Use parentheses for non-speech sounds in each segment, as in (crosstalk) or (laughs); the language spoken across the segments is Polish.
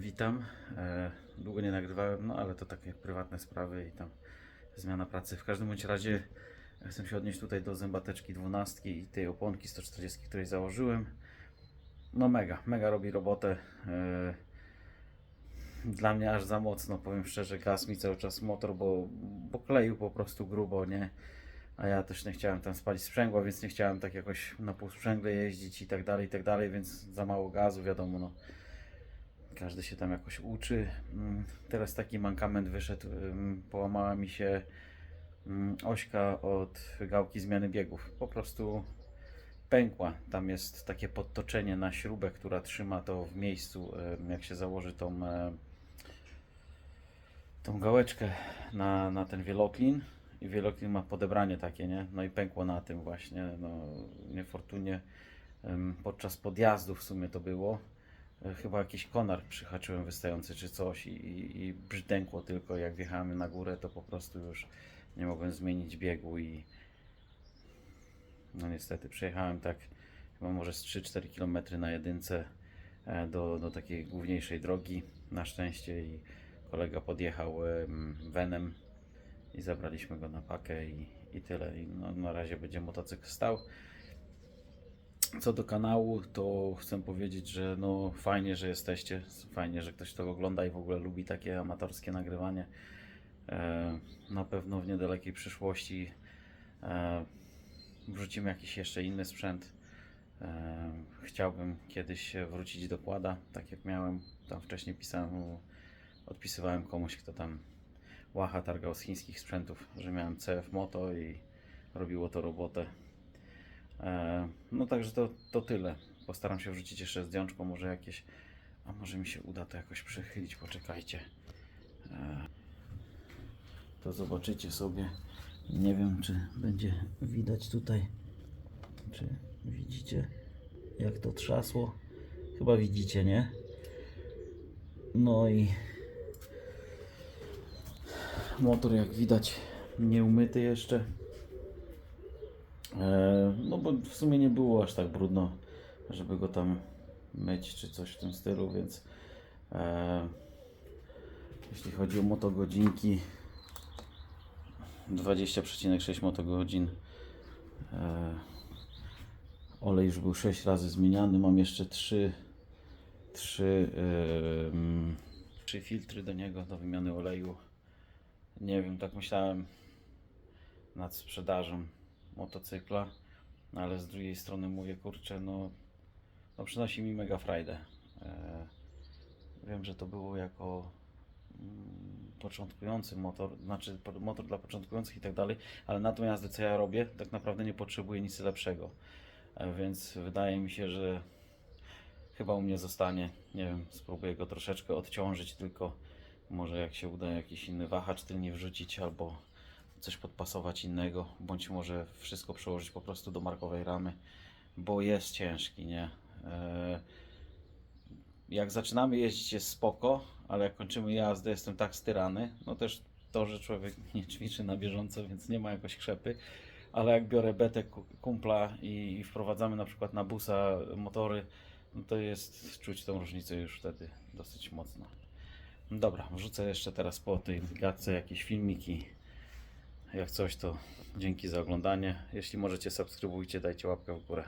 witam. E, długo nie nagrywałem, no ale to takie prywatne sprawy i tam zmiana pracy. W każdym bądź razie chcę się odnieść tutaj do zębateczki 12 i tej oponki 140, której założyłem. No mega, mega robi robotę. E, dla mnie aż za mocno, powiem szczerze, gaz mi cały czas motor, bo, bo kleił po prostu grubo, nie? A ja też nie chciałem tam spalić sprzęgła, więc nie chciałem tak jakoś na półsprzęgle jeździć i tak dalej, i tak dalej, więc za mało gazu, wiadomo, no. Każdy się tam jakoś uczy. Mm, Teraz taki mankament wyszedł, połamała mi się ośka od gałki zmiany biegów. Po prostu pękła. Tam jest takie podtoczenie na śrubę, która trzyma to w miejscu, jak się założy tą, e, tą gałeczkę na, na ten wieloklin. I wieloklin ma podebranie takie, nie? No i pękło na tym właśnie. No, niefortunnie podczas podjazdu w sumie to było. E, Chyba jakiś konar przyhaczyłem wystający czy coś i, i, i brzdękło tylko. Jak wjechałem na górę, to po prostu już nie mogłem zmienić biegu i no niestety przejechałem tak chyba może z 3-4 km na jedynce e, do, do takiej główniejszej drogi na szczęście i kolega podjechał em, wenem i zabraliśmy go na pakę i, i tyle. I no, na razie będzie motocykl stał. Co do kanału, to chcę powiedzieć, że no fajnie, że jesteście. Fajnie, że ktoś to ogląda i w ogóle lubi takie amatorskie nagrywanie. E, na pewno w niedalekiej przyszłości e, wrzucimy jakiś jeszcze inny sprzęt. E, chciałbym kiedyś wrócić do kłada, tak jak miałem. Tam wcześniej pisałem, odpisywałem komuś, kto tam łacha targał z chińskich sprzętów, że miałem CF Moto i robiło to robotę. E, No także to, to tyle. Postaram się wrzucić jeszcze zdjączko, może jakieś, a może mi się uda to jakoś przechylić, poczekajcie. E, To zobaczycie sobie. Nie wiem, czy będzie widać tutaj, czy widzicie, jak to trzasło. Chyba widzicie, nie? No i motor, jak widać, nie umyty jeszcze. E, No bo w sumie nie było aż tak brudno, żeby go tam myć czy coś w tym stylu, więc e, jeśli chodzi o motogodzinki 20,6 motogodzin e, olej już był 6 razy zmieniany, mam jeszcze 3 3 3 filtry do niego do wymiany oleju. Nie wiem, tak myślałem nad sprzedażą motocykla, no ale z drugiej strony mówię, kurczę, no, no przynosi mi mega frajdę. E, wiem, że to było jako mm, początkujący motor, znaczy motor dla początkujących i tak dalej, ale na tą jazdę, co ja robię, tak naprawdę nie potrzebuję nic lepszego. E, więc wydaje mi się, że chyba u mnie zostanie. Nie wiem, spróbuję go troszeczkę odciążyć, tylko może jak się uda jakiś inny wahacz tylnie wrzucić albo coś podpasować innego, bądź może wszystko przełożyć po prostu do markowej ramy, bo jest ciężki, nie? E, Jak zaczynamy jeździć jest spoko, ale jak kończymy jazdę jestem tak styrany, no też to, że człowiek (laughs) nie ćwiczy na bieżąco, więc nie ma jakoś krzepy, ale jak biorę betę ku- kumpla i wprowadzamy na przykład na busa motory, no to jest czuć tą różnicę już wtedy dosyć mocno. No Dobra, wrzucę jeszcze teraz po tej gadce jakieś filmiki. Jak coś, to dzięki za oglądanie. Jeśli możecie, subskrybujcie, dajcie łapkę w górę.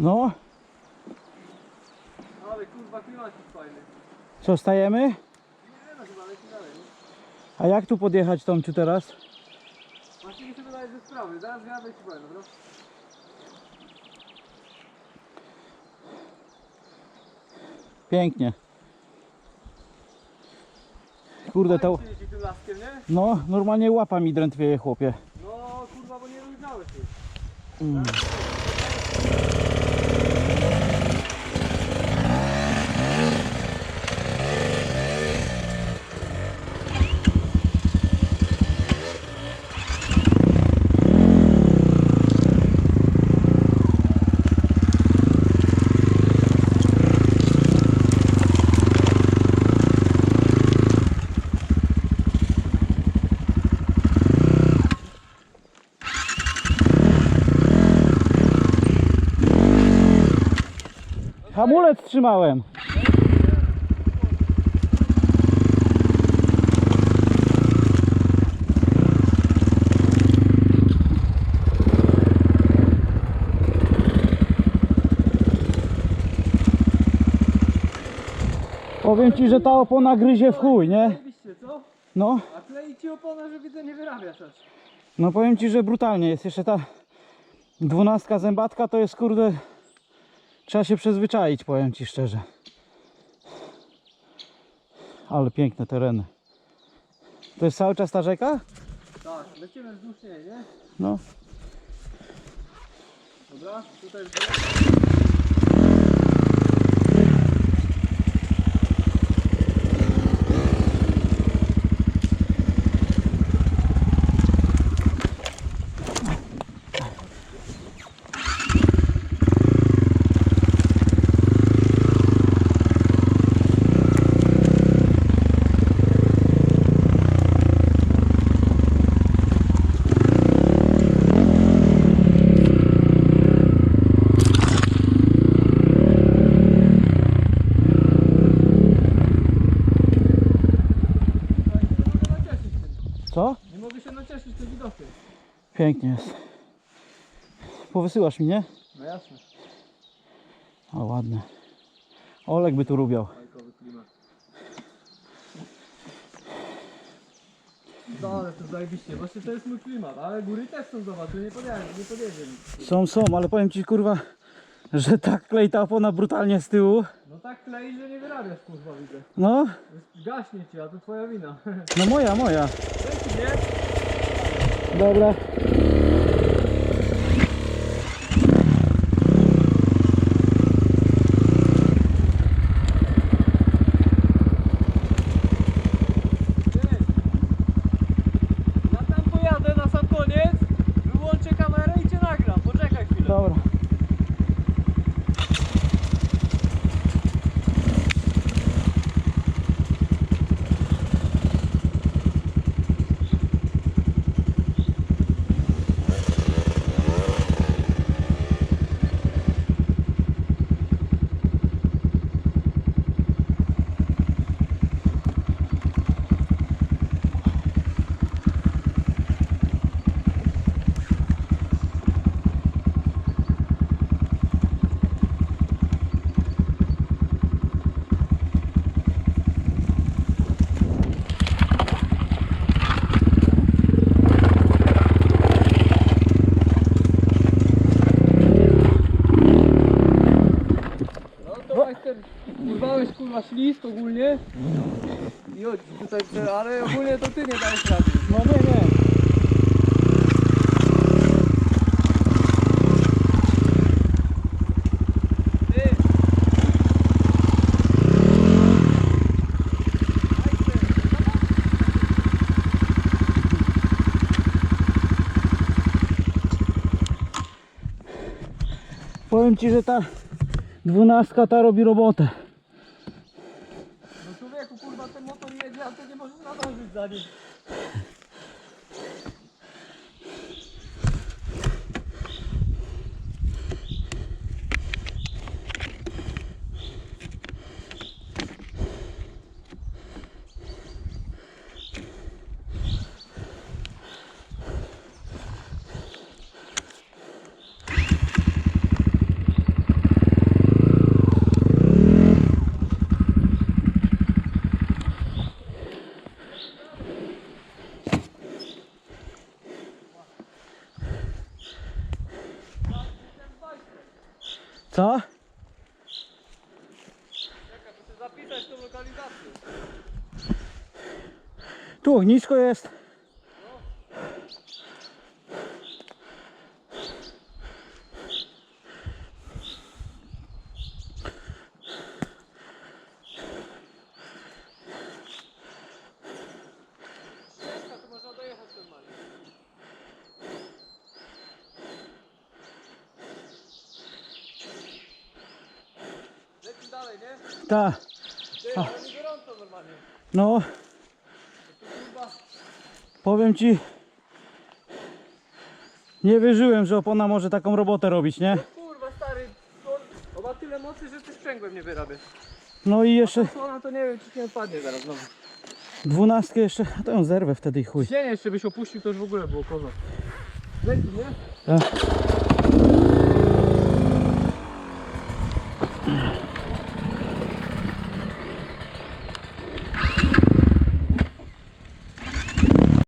No, Ale kurwa klimacik fajny. co stajemy? Nie no chyba leci dalej. nie? A jak tu podjechać Tomciu teraz? Właśnie mi się wydaje, że sprawy. Zaraz wyjadę i ci powiem, dobra? Pięknie. Kurde, to... Fajnie jeździ tym laskiem, nie? No, normalnie łapa mi drętwieje, chłopie. No kurwa, bo nie różnałeś już. Mm. Hamulec trzymałem. Powiem ci, że ta opona gryzie w chuj, nie? No, A klei ci opona, że widzę nie wyrabiasz aż. no powiem ci, że brutalnie jest. Jeszcze ta dwunastka zębatka to jest kurde. Trzeba się przyzwyczaić, powiem ci szczerze. Ale piękne tereny. To jest cały czas ta rzeka? Tak, lecimy wzdłuż niej, nie? No. Dobra, tutaj jest Nie mogę nacieszyć tym. Co? Nie mogę się nacieszyć tym widokiem. Pięknie jest. Powysyłasz mi, nie? No jasne. O, ładne. Olek by tu lubiał. Bajkowy klimat. No ale to zajebiście, właśnie to jest mój klimat, ale góry też są, zobacz, nie podjedzie, nie nic. Są, są, ale powiem ci kurwa, że tak klei ta opona brutalnie z tyłu. Tak klei, że nie wyrabiasz kurwa widzę. No, Gaśnie ci, a to twoja wina. no moja, moja. Dzięki, nie? Dobra. Ty. Ja tam pojadę na sam koniec, wyłączę kamerę i cię nagram, poczekaj chwilę. Dobra. No to majster, kurwa ślisk ogólnie. I chodź tutaj, ale ogólnie to ty nie dałeś rady. No nie, nie. Ty. Powiem ci, że ta dwunastka ta robi robotę. Salut. Co? Czekaj, muszę zapisać tą lokalizację. Tu ognisko jest. Czekaj, to można dojechać normalnie. Leci dalej, nie? Ta. Ty, ale mi gorąco normalnie. No, To powiem ci. Nie wierzyłem, że opona może taką robotę robić, nie? Kurwa stary, on ma tyle mocy, że ty sprzęgłem nie wyrabia. No i jeszcze Ona to nie wiem, czy nie odpadnie zaraz znowu. dwunastkę jeszcze. To ją zerwę wtedy i chuj. Cienie jeszcze byś opuścił, to już w ogóle było kozo. Leci, nie? Tak.